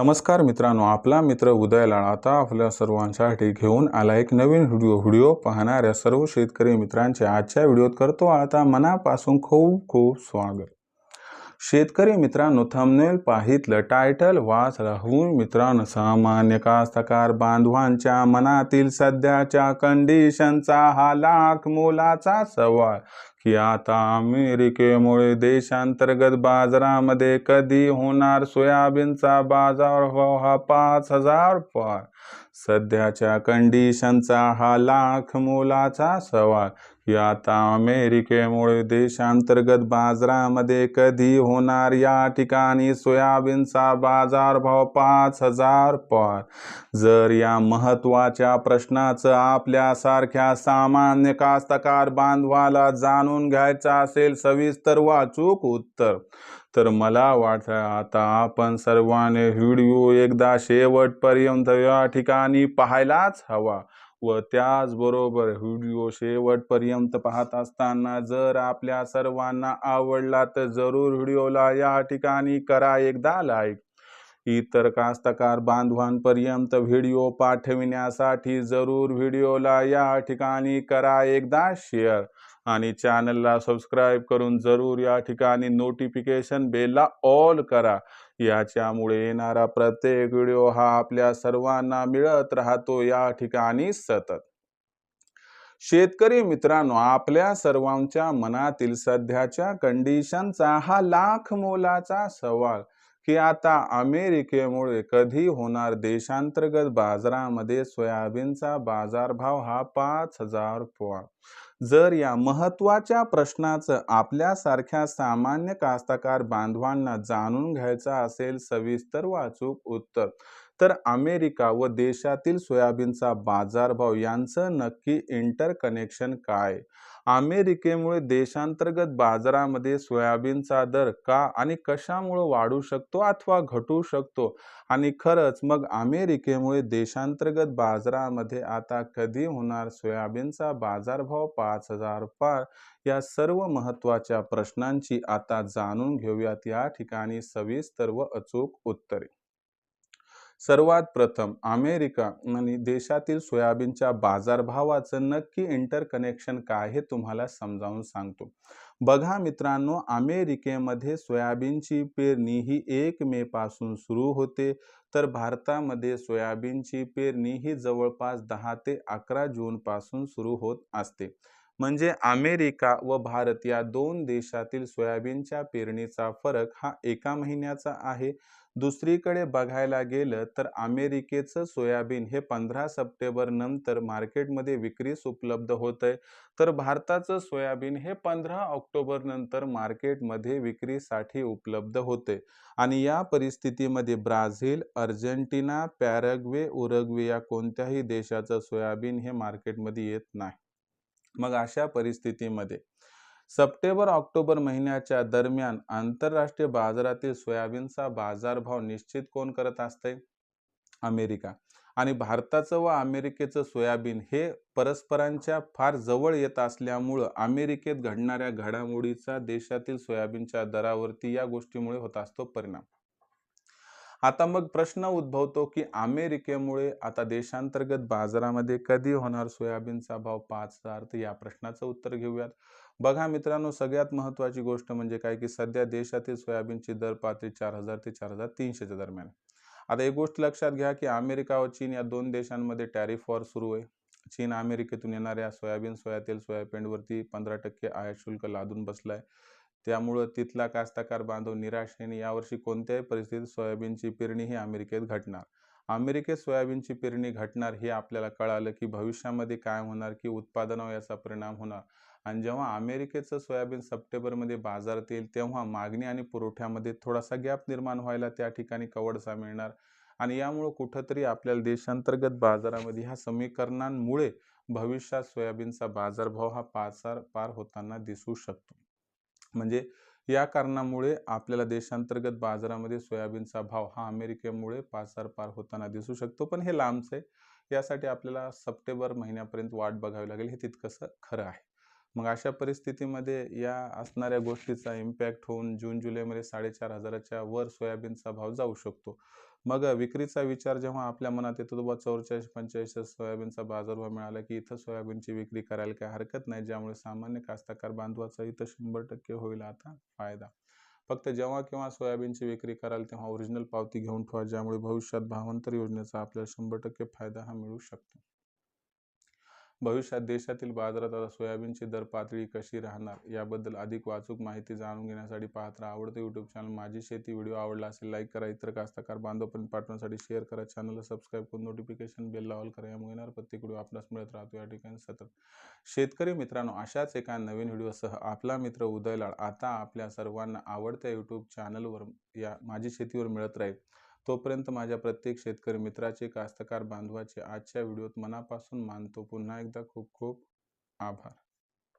नमस्कार मित्रांनो आपला मित्र उदय आता आपल्या सर्वांसाठी घेऊन आला एक नवीन व्हिडिओ. व्हिडिओ पाहणाऱ्या सर्व शेतकरी मित्रांचे आजच्या व्हिडिओत करतो आता मनापासून खूप खूप स्वागत. शेतकरी मित्रांनो थंबनेल पाहितलं टायटल वाच राहून मित्रांनो सामान्य कास्तकार बांधवांच्या मनातील सध्याच्या कंडिशनचा हा लाख मोलाचा सवाल. की आता अमेरिकेमुळे देशांतर्गत बाजारामध्ये कधी होणार सोयाबीनचा बाजार? हो, हा पाच हजार पार सध्याच्या कंडिशनचा हा लाख मोलाचा सवाल. की आता अमेरिकेमुळे देशांतर्गत बाजारामध्ये कधी होणार या ठिकाणी सोयाबीनचा बाजारभाव पाच हजार पार? जर या महत्त्वाच्या प्रश्नाचं आपल्यासारख्या सामान्य कास्तकार बांधवाला जाणून घ्यायचं असेल सविस्तर वाचूक उत्तर. तर मला वाटतं आता आपण सर्वांनी व्हिडिओ एकदा शेवटपर्यंत या ठिकाणी पाहायलाच हवा व त्याचबरोबर व्हिडिओ शेवटपर्यंत पाहत असताना जर आपल्या सर्वांना आवडला तर जरूर व्हिडिओला या ठिकाणी करा एकदा लाईक. इतर कास्तकार बांधवांपर्यंत व्हिडिओ पाठविण्यासाठी जरूर व्हिडिओला या ठिकाणी करा एकदा शेअर. आणि चॅनलला सबस्क्राईब करून जरूर या ठिकाणी नोटिफिकेशन बेलला ऑल करा. याच्यामुळे येणारा प्रत्येक व्हिडिओ हा आपल्या सर्वांना मिळत राहतो या ठिकाणी सतत. शेतकरी मित्रांनो आपल्या सर्वांच्या मनातील सध्याच्या कंडिशनचा हा लाख मोलाचा सवाल. की आता अमेरिकेमुळे कधी होणार देशांतर्गत बाजारामध्ये सोयाबीनचा बाजारभाव हा पाच हजार पोवा जर या महत्त्वाच्या प्रश्नाचं आपल्यासारख्या सामान्य कास्तकार बांधवांना जाणून घ्यायचं असेल सविस्तर वाचूक उत्तर. तर अमेरिका व देशातील सोयाबीनचा बाजारभाव यांचं नक्की इंटरकनेक्शन काय? अमेरिकेमुळे देशांतर्गत बाजारामध्ये सोयाबीनचा दर का आणि कशामुळे वाढू शकतो अथवा घटू शकतो? आणि खरंच मग अमेरिकेमुळे देशांतर्गत बाजारामध्ये आता कधी होणार सोयाबीनचा बाजारभाव पाच हजार पार? या सर्व महत्त्वाच्या प्रश्नांची आता जाणून घेऊयात. या ठिकाणी सविस्तर व अचूक उत्तरे. सर्वात प्रथम अमेरिका आणि देशातील सोयाबीनच्या बाजारभावाचं नक्की इंटरकनेक्शन काय हे तुम्हाला समजावून सांगतो. बघा मित्रांनो अमेरिकेमध्ये सोयाबीनची पेरणी ही एक मे पासून सुरू होते. तर भारतामध्ये सोयाबीनची पेरणी ही जवळपास दहा ते अकरा जून पासून सुरू होत असते. म्हणजे अमेरिका व भारत या दोन देशातील सोयाबीनच्या पेरणीचा फरक हा एका महिन्याचा आहे. दुसरीकडे बघायला गेलं तर अमेरिकेचं सोयाबीन हे पंधरा सप्टेंबर नंतर मार्केटमध्ये विक्रीस उपलब्ध होत आहे तर भारताचं सोयाबीन हे पंधरा ऑक्टोबर नंतर मार्केटमध्ये विक्रीसाठी उपलब्ध होते आणि या परिस्थितीमध्ये ब्राझील अर्जेंटिना पॅरग्वे उरग्वे या कोणत्याही देशाचं सोयाबीन हे मार्केटमध्ये येत नाही. मग अशा परिस्थितीमध्ये सप्टेंबर ऑक्टोबर महिन्याच्या दरम्यान आंतरराष्ट्रीय बाजारातील सोयाबीनचा बाजारभाव निश्चित कोण करत असते अमेरिका. आणि भारताचं व अमेरिकेचं सोयाबीन हे परस्परांच्या फार जवळ येत असल्यामुळं अमेरिकेत घडणाऱ्या घडामोडीचा देशातील सोयाबीनच्या दरावरती या गोष्टीमुळे होत असतो परिणाम. आता मग प्रश्न उद्भवतो की अमेरिकेमुळे आता देशांतर्गत बाजारामध्ये कधी होणार सोयाबीनचा भाव पाच हजार? तर या प्रश्नाचं उत्तर घेऊयात. बघा मित्रांनो सगळ्यात महत्त्वाची गोष्ट म्हणजे काय की सध्या देशातील सोयाबीनची दर पातळी चार हजार ते चार हजार तीनशेच्या दरम्यान. आता एक गोष्ट लक्षात घ्या की अमेरिका व चीन या दोन देशांमध्ये टॅरिफ वॉर सुरू आहे. चीन अमेरिकेतून येणाऱ्या सोयाबीन सोयातेल सोयाबीनवरती पंधरा टक्के आयात शुल्क लादून बसलाय. त्यामुळं तिथला कास्तकार बांधव निराश यावर्षी कोणत्याही परिस्थितीत सोयाबीनची पेरणी ही अमेरिकेत घटणार. अमेरिकेत सोयाबीनची पेरणी घटणार हे आपल्याला कळालं की भविष्यामध्ये काय होणार की उत्पादनावर याचा परिणाम होणार. आणि जेव्हा अमेरिकेचं सोयाबीन सप्टेंबरमध्ये बाजारात येईल तेव्हा मागणी आणि पुरवठ्यामध्ये थोडासा गॅप निर्माण व्हायला त्या ठिकाणी कवडसा मिळणार. आणि यामुळं कुठंतरी आपल्याला देशांतर्गत बाजारामध्ये ह्या समीकरणांमुळे भविष्यात सोयाबीनचा बाजारभाव हा पाचार पार होताना दिसू शकतो. म्हणजे या कारणामुळे आपल्याला देशांतर्गत बाजारामध्ये सोयाबीनचा भाव हा अमेरिकेमुळे पाचार पार होताना दिसू शकतो. पण हे लांबच आहे. यासाठी आपल्याला सप्टेंबर महिन्यापर्यंत वाट बघावी लागेल. हे तितकंसं खरं आहे. मग अशा परिस्थितीमध्ये या असणाऱ्या गोष्टीचा इम्पॅक्ट होऊन जून जुलैमध्ये साडेचार हजाराच्या वर सोयाबीनचा भाव जाऊ शकतो. मग विक्रीचा विचार जेव्हा आपल्या मनात येतो तेव्हा चौवेचाळीस पंचेचाळीस सोयाबीनचा बाजारभाव मिळाला की इथं सोयाबीनची विक्री करायला काही हरकत नाही ज्यामुळे सामान्य कास्तकार बांधवाचा इथं शंभर टक्के होईल आता फायदा. फक्त जेव्हा केव्हा सोयाबीनची विक्री कराल तेव्हा ओरिजिनल पावती घेऊन ठेवा ज्यामुळे भविष्यात भावांतर योजनेचा आपल्याला शंभर टक्के फायदा हा मिळू शकतो. भविष्यात देशातील बाजारात आता सोयाबीनची दर पातळी कशी राहणार याबद्दल अधिक वाचूक माहिती जाणून घेण्यासाठी पाहत राहा. आवडते यूट्यूब चॅनल माझी शेती व्हिडिओ आवडला असेल लाईक करा. इतर कास्तकार बांधवपर्यंत पाठवण्यासाठी शेअर करा. चॅनलला सबस्क्राईब करून नोटिफिकेशन बेल ऑल करा. यामुळे येणार प्रत्येक व्हिडिओ आपणास मिळत राहतो. या ठिकाणी सतत. शेतकरी मित्रांनो अशाच एका नवीन व्हिडिओसह आपला मित्र उदयलाड आता आपल्या सर्वांना आवडत्या यूट्यूब चॅनलवर या माझी शेतीवर मिळत राहील. तोपर्यंत माझ्या प्रत्येक शेतकरी मित्राचे कास्तकार बांधवाचे आजच्या व्हिडिओत मनापासून मानतो. पुन्हा एकदा खूप खूप आभार.